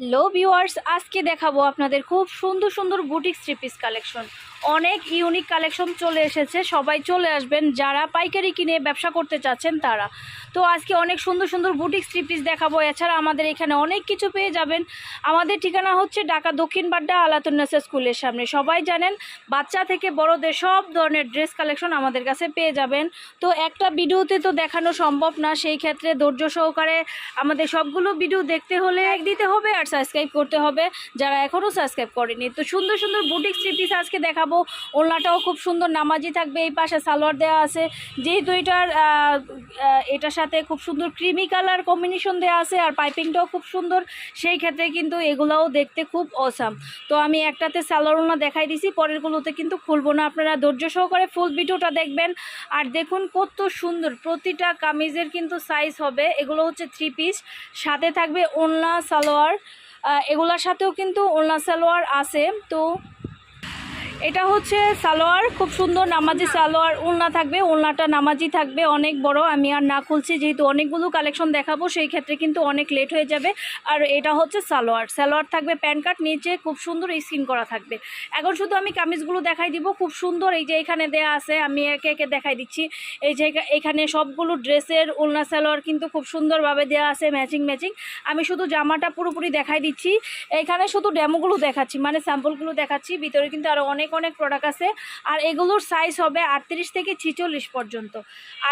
Hello viewers আজকে দেখাবো আপনাদের খুব সুন্দর সুন্দর বুটিক থ্রি পিস কালেকশন অনেক ইউনিক কালেকশন চলে এসেছে, সবাই চলে আসবেন। যারা পাইকারি কিনে ব্যবসা করতে চাচ্ছেন, তারা। তো আজকে অনেক সুন্দর সুন্দর বুটিক থ্রি পিস দেখাবো। এছাড়া আমাদের এখানে অনেক কিছু পেয়ে যাবেন। আমাদের ঠিকানা হচ্ছে ঢাকা দক্ষিণ বাড্ডা আলাতুন্নাসা স্কুলের সামনে। সবাই জানেন, বাচ্চা থেকে বড়দের সব ধরনের ড্রেস কালেকশন আমাদের কাছে পেয়ে যাবেন। তো একটা ভিডিওতে তো দেখানো সম্ভব না, সেই ক্ষেত্রে ধৈর্য সহকারে আমাদের সবগুলো ভিডিও দেখতে হলে এক দিতে হবে আর সাবস্ক্রাইব করতে হবে, যারা এখনও সাবস্ক্রাইব করেনি। তো সুন্দর সুন্দর বুটিক থ্রি পিস আজকে দেখাবো। ওলনাটাও খুব সুন্দর, নামাজি থাকবে, এই পাশে সালোয়ার দেওয়া আছে। যেহেতু এটার এটার সাথে খুব সুন্দর ক্রিমি কালার কম্বিনেশন দেওয়া আছে আর পাইপিংটাও খুব সুন্দর, সেই ক্ষেত্রে কিন্তু এগুলোও দেখতে খুব অসাম তো আমি একটাতে সালোয়ার ওলনা দেখাই দিছি পরেরগুলোতে কিন্তু খুলবো না। আপনারা ধৈর্য সহকারে ফুল ভিডিওটা দেখবেন। আর দেখুন কত সুন্দর, প্রতিটা কামিজের কিন্তু সাইজ হবে। এগুলো হচ্ছে থ্রি পিস সাথে থাকবে ওলনা সালোয়ার এগুলোর সাথেও কিন্তু ওলনা সালোয়ার আছে। তো এটা হচ্ছে সালোয়ার, খুব সুন্দর নামাজি সালোয়ার ওলনা থাকবে ওলনাটা নামাজি থাকবে, অনেক বড়, আমি আর না খুলছি, যেহেতু অনেকগুলো কালেকশন দেখাবো, সেই ক্ষেত্রে কিন্তু অনেক লেট হয়ে যাবে। আর এটা হচ্ছে সালোয়ার সালোয়ার থাকবে প্যান্ট কাট, নিচে খুব সুন্দর স্কিন করা থাকবে। এখন শুধু আমি কামিজগুলো দেখাই দিব, খুব সুন্দর এই যে এখানে দেয়া আছে, আমি একে একে দেখাই দিচ্ছি। এই যে এখানে সবগুলো ড্রেসের ওলনা সালোয়ার কিন্তু খুব সুন্দরভাবে দেওয়া আছে ম্যাচিং ম্যাচিং আমি শুধু জামাটা পুরোপুরি দেখাই দিচ্ছি। এখানে শুধু ডেমোগুলো দেখাচ্ছি মানে স্যাম্পলগুলো দেখাচ্ছি, ভিতরে কিন্তু আরও অনেক অনেক অনেক প্রোডাক্ট আছে। আর এগুলোর সাইজ হবে আটত্রিশ থেকে ছিচল্লিশ পর্যন্ত।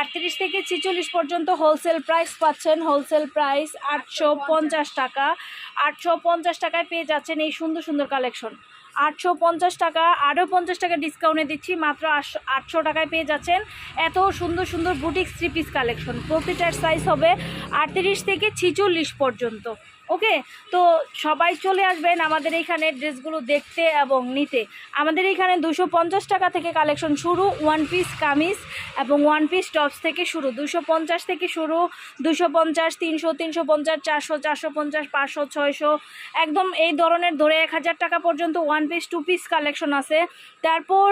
আটত্রিশ থেকে ছিচল্লিশ পর্যন্ত হোলসেল প্রাইস পাচ্ছেন। হোলসেল প্রাইস আটশো পঞ্চাশ টাকা। আটশো পঞ্চাশ টাকায় পেয়ে যাচ্ছেন এই সুন্দর সুন্দর কালেকশন আটশো পঞ্চাশ টাকা আরও পঞ্চাশ টাকা ডিসকাউন্টে দিচ্ছি। মাত্র আটশো টাকায় পেয়ে যাচ্ছেন এত সুন্দর সুন্দর বুটিক থ্রি পিস কালেকশন প্রতিটার সাইজ হবে আটত্রিশ থেকে ছিচল্লিশ পর্যন্ত। ওকে, তো সবাই চলে আসবেন আমাদের এইখানে ড্রেসগুলো দেখতে এবং নিতে। আমাদের এইখানে দুশো টাকা থেকে কালেকশন শুরু ওয়ান পিস কামিজ এবং ওয়ান পিস টপস থেকে শুরু। দুশো থেকে শুরু, দুশো পঞ্চাশ, তিনশো তিনশো পঞ্চাশ, চারশো চারশো পঞ্চাশ, পাঁচশো, ছয়শো। একদম এই ধরনের ধরে এক হাজার টাকা পর্যন্ত one piece two piece collection আছে। তারপর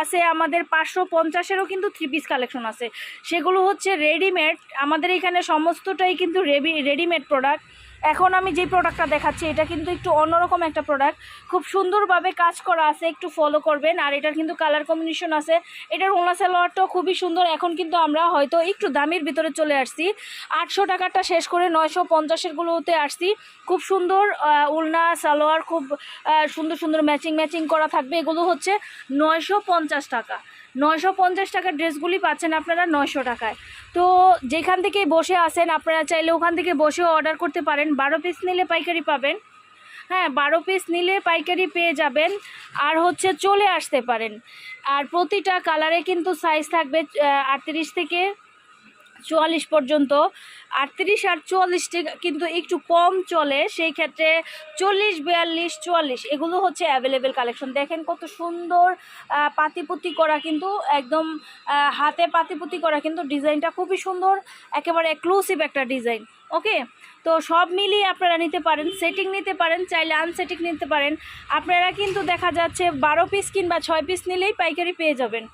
আছে আমাদের পাঁচশো পঞ্চাশেরও কিন্তু থ্রি পিস কালেকশন আছে। সেগুলো হচ্ছে রেডিমেড আমাদের এখানে সমস্তটাই কিন্তু রেডি রেডিমেড প্রোডাক্ট এখন আমি যে প্রোডাক্টটা দেখাচ্ছি, এটা কিন্তু একটু অন্যরকম একটা প্রোডাক্ট খুব সুন্দরভাবে কাজ করা আছে, একটু ফলো করবেন। আর এটার কিন্তু কালার কম্বিনেশন আছে। এটার ওনা সালোয়ারটাও খুবই সুন্দর। এখন কিন্তু আমরা হয়তো একটু দামের ভিতরে চলে আসছি। আটশো টাকাটা শেষ করে নয়শো পঞ্চাশেরগুলোতে আসছি। খুব সুন্দর উলনা, সালোয়ার, খুব সুন্দর সুন্দর ম্যাচিং ম্যাচিং করা থাকবে। এগুলো হচ্ছে নয়শো পঞ্চাশ টাকা। নয়শো পঞ্চাশ টাকার ড্রেসগুলি পাচ্ছেন আপনারা নয়শো টাকায়। তো যেখান থেকে বসে আসেন, আপনারা চাইলে ওখান থেকে বসেও অর্ডার করতে পারেন। বারো পিস নিলে পাইকারি পাবেন। হ্যাঁ বারো পিস নিলে পাইকারি পেয়ে যাবেন আর হচ্ছে চলে আসতে পারেন। আর প্রতিটা কালারে কিন্তু সাইজ থাকবে আটত্রিশ থেকে চুয়াল্লিশ পর্যন্ত। আটত্রিশ আর চুয়াল্লিশটি কিন্তু একটু কম চলে, সেই ক্ষেত্রে চল্লিশ, বিয়াল্লিশ, চুয়াল্লিশ, এগুলো হচ্ছে অ্যাভেলেবেল কালেকশন দেখেন কত সুন্দর পাতিপুতি করা কিন্তু একদম হাতে পাতিপুতি করা কিন্তু ডিজাইনটা খুবই সুন্দর, একেবারে এক্সক্লুসিভ একটা ডিজাইন ওকে তো সব মিলিয়ে আপনারা নিতে পারেন সেটিং নিতে পারেন, চাইলে আনসেটিং নিতে পারেন। আপনারা কিন্তু দেখা যাচ্ছে বারো পিস কিংবা ছয় পিস নিলেই পাইকারি পেয়ে যাবেন।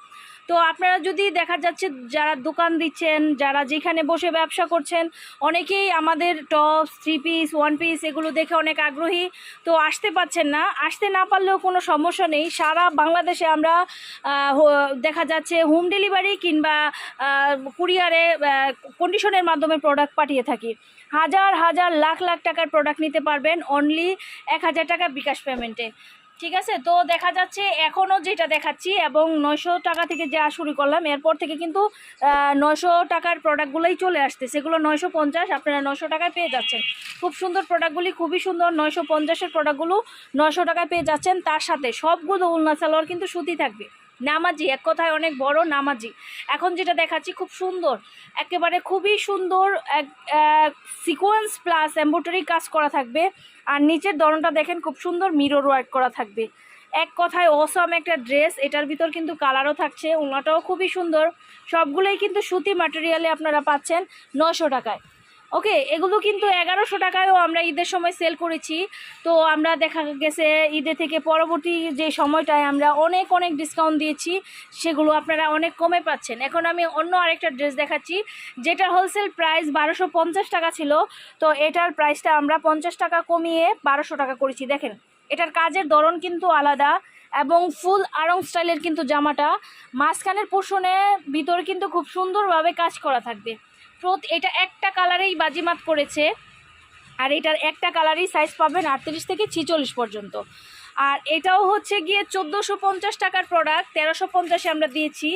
তো আপনারা যদি দেখা যাচ্ছে যারা দোকান দিচ্ছেন, যারা যেখানে বসে ব্যবসা করছেন, অনেকেই আমাদের tops three piece one piece এগুলো দেখে অনেক আগ্রহী। তো আসতে পাচ্ছেন না। আসতে না পারলেও কোনো সমস্যা নেই। সারা বাংলাদেশে আমরা দেখা যাচ্ছে হোম ডেলিভারি কিংবা কুরিয়ারে কন্ডিশনের মাধ্যমে প্রোডাক্ট পাঠিয়ে থাকি। হাজার হাজার, লাখ লাখ টাকার প্রোডাক্ট নিতে পারবেন। অনলি এক হাজার টাকা বিকাশ পেমেন্টে। ঠিক আছে? তো দেখা যাচ্ছে এখনও যেটা দেখাচ্ছি এবং নয়শো টাকা থেকে যা শুরু করলাম, এরপর থেকে কিন্তু নয়শো টাকার প্রোডাক্টগুলোই চলে আসছে। সেগুলো নয়শো পঞ্চাশ, আপনারা নয়শো টাকায় পেয়ে যাচ্ছেন। খুব সুন্দর প্রোডাক্টগুলি খুবই সুন্দর নয়শো পঞ্চাশের প্রোডাক্টগুলো নয়শো টাকায় পেয়ে যাচ্ছেন। তার সাথে সবগুলো উলনা সালোয়ার কিন্তু সুতি থাকবে। নামাজি, এক কথায় অনেক বড় নামাজি। এখন যেটা দেখাচ্ছি খুব সুন্দর, একেবারে খুবই সুন্দর এক সিকোয়েন্স প্লাস এম্ব্রয়ডারি কাজ করা থাকবে। আর নিচের দরনটা দেখেন খুব সুন্দর মিরর ওয়ার্ক করা থাকবে। এক কথায় অসম একটা ড্রেস এটার ভিতর কিন্তু কালারও থাকছে ওনাটাও খুবই সুন্দর। সবগুলোই কিন্তু সুতি ম্যাটেরিয়ালে আপনারা পাচ্ছেন নশো টাকায়। ওকে, এগুলো কিন্তু এগারোশো টাকায়ও আমরা ঈদের সময় সেল করেছি। তো আমরা দেখা গেছে ঈদের থেকে পরবর্তী যে সময়টায় আমরা অনেক অনেক ডিসকাউন্ট দিয়েছি, সেগুলো আপনারা অনেক কমে পাচ্ছেন। এখন আমি অন্য আরেকটা ড্রেস দেখাচ্ছি যেটার হোলসেল প্রাইস বারোশো টাকা ছিল। তো এটার প্রাইসটা আমরা পঞ্চাশ টাকা কমিয়ে বারোশো টাকা করেছি। দেখেন, এটার কাজের ধরন কিন্তু আলাদা এবং ফুল আরং স্টাইলের কিন্তু জামাটা। মাঝখানের পোষণে ভিতরে কিন্তু খুব সুন্দরভাবে কাজ করা থাকবে। এটা একটা কালারেই বাজিমাত করেছে। আর এটার একটা কালারই সাইজ পাবেন আটত্রিশ থেকে ছিচল্লিশ পর্যন্ত। আর এটাও হচ্ছে গিয়ে চোদ্দোশো পঞ্চাশ টাকার প্রোডাক্ট তেরোশো পঞ্চাশে আমরা দিয়েছি।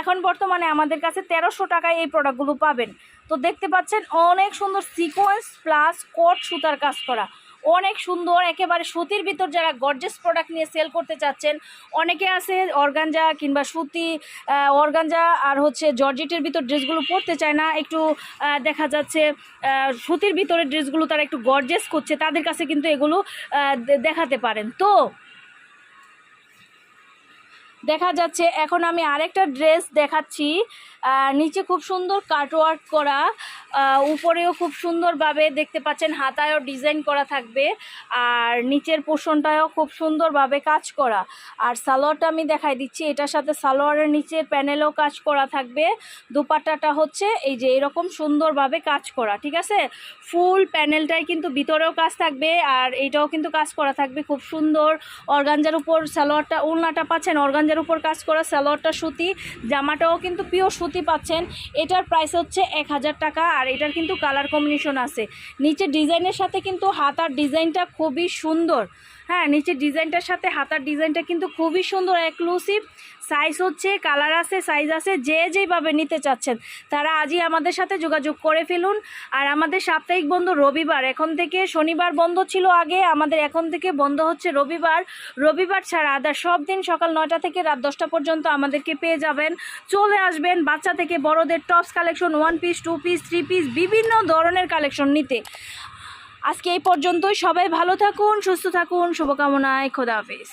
এখন বর্তমানে আমাদের কাছে তেরোশো টাকায় এই প্রোডাক্টগুলো পাবেন। তো দেখতে পাচ্ছেন অনেক সুন্দর সিকোয়েন্স প্লাস কট সুতার কাজ করা। অনেক সুন্দর, একেবারে সুতির ভিতর যারা গর্জেস প্রোডাক্ট নিয়ে সেল করতে চাচ্ছেন, অনেকে আছে অর্গানজা কিংবা সুতি অর্গানজা আর হচ্ছে জর্জেটের ভিতর ড্রেসগুলো পরতে চায় না, একটু দেখা যাচ্ছে সুতির ভিতরে ড্রেসগুলো তারা একটু গর্জেস করছে, তাদের কাছে কিন্তু এগুলো দেখাতে পারেন। তো দেখা যাচ্ছে, এখন আমি আরেকটা ড্রেস দেখাচ্ছি। নিচে খুব সুন্দর কাটওয়ার্ক করা উপরেও খুব সুন্দরভাবে দেখতে পাচ্ছেন, হাতায়ও ডিজাইন করা থাকবে, আর নিচের পোষণটায়ও খুব সুন্দরভাবে কাজ করা। আর সালোয়ারটা আমি দেখাই দিচ্ছি, এটার সাথে সালোয়ারের নিচের প্যানেলও কাজ করা থাকবে। দুপাট্টাটা হচ্ছে এই যে এরকম সুন্দরভাবে কাজ করা, ঠিক আছে? ফুল প্যানেলটাই কিন্তু ভিতরেও কাজ থাকবে, আর এইটাও কিন্তু কাজ করা থাকবে, খুব সুন্দর। অর্গানজার উপর সালোয়ারটা উলনাটা পাচ্ছেন অর্গানজার উপর কাজ করা সালোয়ারটা, সুতি, জামাটাও কিন্তু পিওর সুতি পাচ্ছেন। এটার প্রাইস হচ্ছে এক হাজার টাকা আর এটার কিন্তু কালার কম্বিনেশন আছে। নিচে ডিজাইনের সাথে কিন্তু হাতার ডিজাইনটা খুবই সুন্দর। হ্যাঁ নিচে ডিজাইনটার সাথে হাতার ডিজাইনটা কিন্তু খুবই সুন্দর এক্সক্লুসিভ সাইজ হচ্ছে কালার আছে সাইজ আছে, যে যেইভাবে নিতে চাচ্ছেন, তারা আজই আমাদের সাথে যোগাযোগ করে ফেলুন। আর আমাদের সাপ্তাহিক বন্ধ রবিবার, এখন থেকে শনিবার বন্ধ ছিল আগে, আমাদের এখন থেকে বন্ধ হচ্ছে রবিবার। রবিবার ছাড়া আদার সব দিন সকাল নয়টা থেকে রাত দশটা পর্যন্ত আমাদেরকে পেয়ে যাবেন। চলে আসবেন বাচ্চা থেকে বড়দের tops collection one piece two piece three piece বিভিন্ন ধরনের কালেকশন নিতে। আজকে এই পর্যন্তই। সবাই ভালো থাকুন সুস্থ থাকুন। শুভকামনায় খোদা হাফেজ।